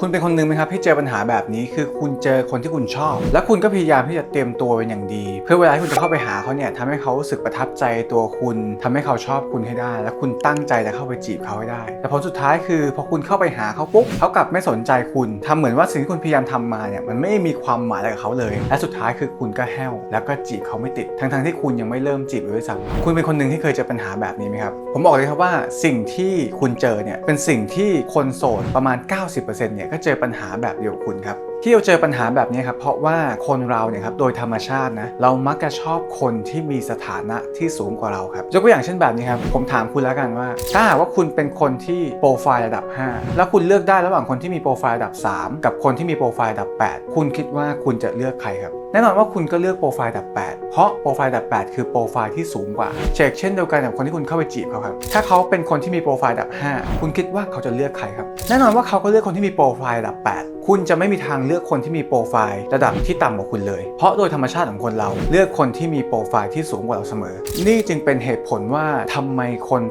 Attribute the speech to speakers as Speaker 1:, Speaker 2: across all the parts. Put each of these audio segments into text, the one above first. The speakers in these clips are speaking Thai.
Speaker 1: คุณเป็นคนหนึ่งไหมครับที่เจอปัญหาแบบนี้คือคุณเจอคนที่คุณชอบ และคุณก็พยายามที่จะเตรียมตัวเป็นอย่างดี เพื่อเวลาที่คุณจะเข้าไปหาเขาเนี่ยทำให้เขารู้สึกประทับใจตัวคุณทำให้เขาชอบคุณให้ได้ และคุณตั้งใจจะเข้าไปจีบเขาให้ได้ แต่ผลสุดท้ายคือพอคุณเข้าไปหาเขาปุ๊บเขากลับไม่สนใจคุณทำเหมือนว่าสิ่งที่คุณพยายามทำมาเนี่ยมันไม่มีความหมายอะไรกับเขาเลย และสุดท้ายคือคุณก็แห้วแล้วก็จีบเขาไม่ติดทั้งๆที่คุณยังไม่เริ่มจีบเลยด้วยซ้ำคุณเป็นคนหนึ่งที่เคยเจอปัญหาแบบนี้ไหมครับผมบอกเลยครับว่าสิ่งที่คุณเจอเนี่ยเป็นสิ่งที่คนโสดประมาณ 90%เนี่ยก็เจอปัญหาแบบเดียวกับคุณครับที่เราเจอปัญหาแบบนี้ครับเพราะว่าคนเราเนี่ยครับโดยธรรมชาตินะเรามักจะชอบคนที่มีสถานะที่สูงกว่าเราครับยกตัวอย่างเช่นแบบนี้ครับผมถามคุณแล้วกันว่า ถ้าหากว่าคุณเป็นคนที่โปรไฟล์ระดับ 5 แล้วคุณเลือกได้ระหว่างคนที่มีโปรไฟล์ระดับ 3 กับคนที่มีโปรไฟล์ระดับ 8 คุณคิดว่าคุณจะเลือกใครครับ แน่นอนว่าคุณก็เลือกโปรไฟล์ดับ 8 เพราะโปรไฟล์ดับ 8 คือโปรไฟล์ที่สูงกว่า เช็คเช่นเดียวกันกับคนที่คุณเข้าไปจีบเขาครับ ถ้าเขาเป็นคนที่มีโปรไฟล์ดับ 5 คุณคิดว่าเขาจะเลือกใครครับ แน่นอนว่าเขาก็เลือกคนที่มีโปรไฟล์ดับ 8 คุณจะไม่มีทางเลือกคนที่มีโปรไฟล์ระดับที่ต่ำกว่าคุณเลย เพราะโดยธรรมชาติของคนเรา เลือกคนที่มีโปรไฟล์ที่สูงกว่าเราเสมอ นี่จึงเป็นเหตุผลว่าทำไมคน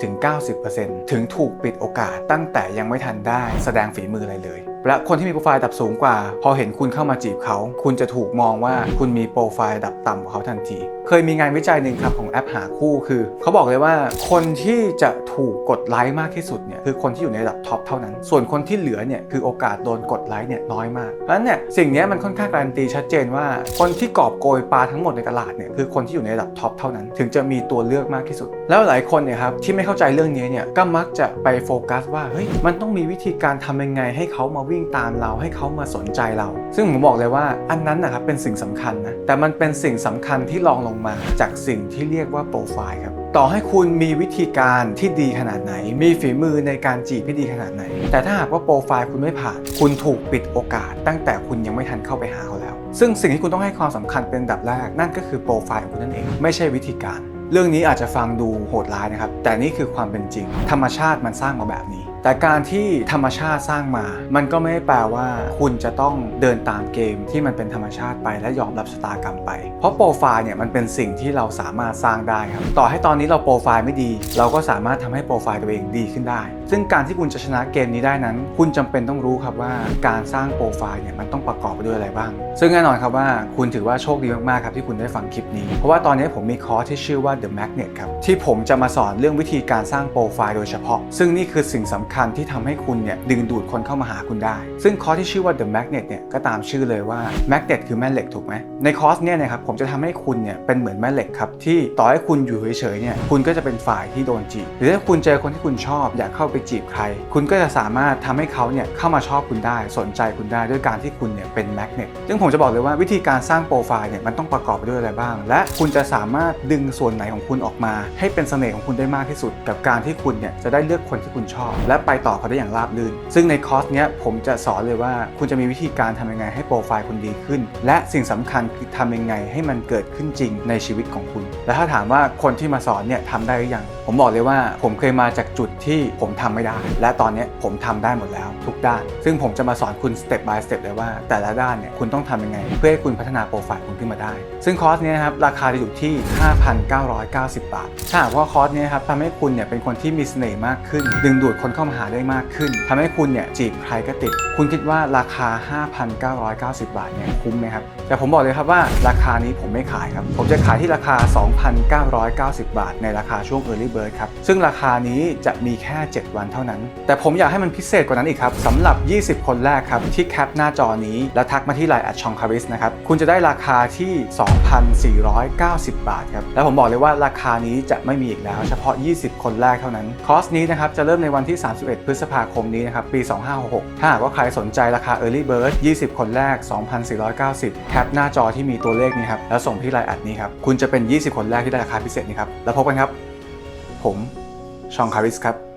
Speaker 1: 80-90%ถึงถูกปิดโอกาสตั้งแต่ยังไม่ทันได้แสดงฝีมืออะไรเลย และคนที่มีโปรไฟล์ดับสูงกว่า พอเห็นคุณเข้ามาจีบเขา คุณจะถูกมองว่าคุณมีโปรไฟล์ดับต่ำกว่าเขาทันที เคยมีงานวิจัยหนึ่งครับของแอปหาคู่คือ เขาบอกเลยว่าคนที่จะถูกกดไลค์มากที่สุดเนี่ยคือคนที่อยู่ในระดับท็อปเท่านั้น ส่วนคนที่เหลือเนี่ยคือโอกาสโดนกดไลค์เนี่ยน้อยมากเพราะฉะนั้นเนี่ยสิ่งนี้มันค่อนข้างการันตีชัดเจนว่า คนที่กอบโกยปลาทั้งหมดในตลาดเนี่ยคือคนที่อยู่ในระดับท็อปเท่านั้น ถึงจะมีตัวเลือกมากที่สุด แล้วหลายคนเนี่ยครับที่ไม่เข้าใจเรื่องนี้เนี่ยก็มักจะไปโฟกัสว่าเฮ้ยมันต้องมีวิธีการทำยังไง ให้เขามาวิ่งตามเราให้เขามาสนใจเรา ซึ่งผมบอกเลยว่าอันนั้นนะครับเป็นสิ่งสำคัญนะแต่มันเป็นสิ่งสำคัญที่รองลงมาจากสิ่งที่เรียกว่าโปรไฟล์ครับต่อให้คุณมีวิธีการที่ดีขนาดไหน มีฝีมือในการจีบที่ดีขนาดไหน แต่ถ้าหากว่าโปรไฟล์คุณไม่ผ่าน คุณถูกปิดโอกาส ตั้งแต่คุณยังไม่ทันเข้าไปหาเขาแล้ว ซึ่งสิ่งที่คุณต้องให้ความสำคัญเป็นดับแรก นั่นก็คือโปรไฟล์ของคุณนั่นเอง ไม่ใช่วิธีการ เรื่องนี้อาจจะฟังดูโหดร้ายนะครับ แต่นี่คือความเป็นจริง ธรรมชาติมันสร้างมาแบบนี้แต่การที่ธรรมชาติสร้างมา มันก็ไม่ได้แปลว่าคุณจะต้องเดินตามเกมที่มันเป็นธรรมชาติไปและยอมรับชะตากรรมไป เพราะโปรไฟล์เนี่ยมันเป็นสิ่งที่เราสามารถสร้างได้ครับ ต่อให้ตอนนี้เราโปรไฟล์ไม่ดี เราก็สามารถทำให้โปรไฟล์ตัวเองดีขึ้นได้ ซึ่งการที่คุณจะชนะเกมนี้ได้นั้น คุณจำเป็นต้องรู้ครับว่าการสร้างโปรไฟล์เนี่ยมันต้องประกอบไปด้วยอะไรบ้าง ซึ่งแน่นอนครับว่าคุณถือว่าโชคดีมากๆครับที่คุณได้ฟังคลิปนี้ เพราะว่าตอนนี้ผมมีคอร์สที่ชื่อว่า The Magnet ครับ ที่ผมจะมาสอนเรื่องวิธีการสร้างโปรไฟล์โดยเฉพาะ ซึ่งนี่คือสิ่งสำคัญที่ทำให้คุณเนี่ยดึงดูดคนเข้ามาหาคุณได้ ซึ่งคอร์สที่ชื่อว่า The Magnet เนี่ยก็ตามชื่อเลยว่า Magnet คือแม่เหล็กถูกไหมในคอร์สเนี่ยนะครับผมจะทำให้คุณเนี่ยเป็นเหมือนแม่เหล็กครับที่ต่อให้คุณอยู่เฉยๆเนี่ยคุณก็จะเป็นฝ่ายที่โดนจีบหรือถ้าคุณเจอคนที่คุณชอบ อยากเข้าไปจีบใคร คุณก็จะสามารถทำให้เขาเนี่ยเข้ามาชอบคุณได้สนใจคุณได้ด้วยการที่คุณเนี่ยเป็นแมกเนตซึ่งผมจะบอกเลยว่าวิธีการสร้างโปรไฟล์เนี่ยมันต้องประกอบไปด้วยอะไรบ้าง และคุณจะสามารถดึงส่วนไหนของคุณออกมา ให้เป็นเสน่ห์ของคุณได้มากที่สุด กับการที่คุณเนี่ยจะได้เลือกคนที่คุณชอบ และไปต่อเขาได้อย่างราบรื่น ซึ่งในคอร์สเนี้ยผมจะสอนเลยว่าคุณจะมีวิธีการทำยังไงให้โปรไฟล์คุณดีขึ้น และสิ่งสำคัญคือทำยังไงให้มันเกิดขึ้นจริงในชีวิตของคุณ และถ้าถามว่าคนที่มาสอนเนี่ยทำได้หรือยัง ผมบอกเลยว่าผมเคยมาจากจุดที่ผมทำไม่ได้ และตอนนี้ผมทำได้หมดแล้วทุกด้าน ซึ่งผมจะมาสอนคุณสเต็ป by สเต็ปเลยว่าแต่ละด้านเนี่ยคุณต้องทำยังไง เพื่อให้คุณพัฒนาโปรไฟล์คุณขึ้นมาได้ ซึ่งคอร์สนี้นะครับราคาจะอยู่ที่ 5,990 บาท ถ้าหากว่าคอร์สนี้ครับทำให้คุณเนี่ยเป็นคนที่มีเสน่ห์มากขึ้น ดึงดูดคนเข้ามาหาได้มากขึ้นทำให้คุณเนี่ยจีบใครก็ติด คุณคิดว่าราคา 5,990 บาทเนี่ยคุ้มไหมครับแต่ผมบอกเลยครับว่าราคานี้ผมไม่ขายครับผมจะขายที่ราคา 2,990 บาท ในราคาช่วง Early Bird ครับ ซึ่งราคานี้จะมีแค่ 7 วันเท่านั้น แต่ผมอยากให้มันพิเศษกว่านั้นอีกครับสำหรับ 20 คนแรกครับ ที่แคปหน้าจอนี้ แล้วทักมาที่ไลน์แอดชองคาริสนะครับ คุณจะได้ราคาที่ 2,490 บาทครับ แล้วผมบอกเลยว่าราคานี้จะไม่มีอีกแล้ว เฉพาะ 20 คนแรกเท่านั้น คอร์สนี้นะครับจะเริ่มในวันที่ 31 พฤษภาคมนี้นะครับ ปี 2566 ถ้าหากว่าใครสนใจราคา Early Bird 20 คนแรก 2,490 แคปหน้าจอที่มีตัวเลขนี้ครับ แล้วส่งที่ไลน์แอดนี้ครับ คุณจะเป็น 20 คนแรกที่ได้ราคาพิเศษนี้ครับ แล้วพบกันครับ ผม ชองคาริสครับ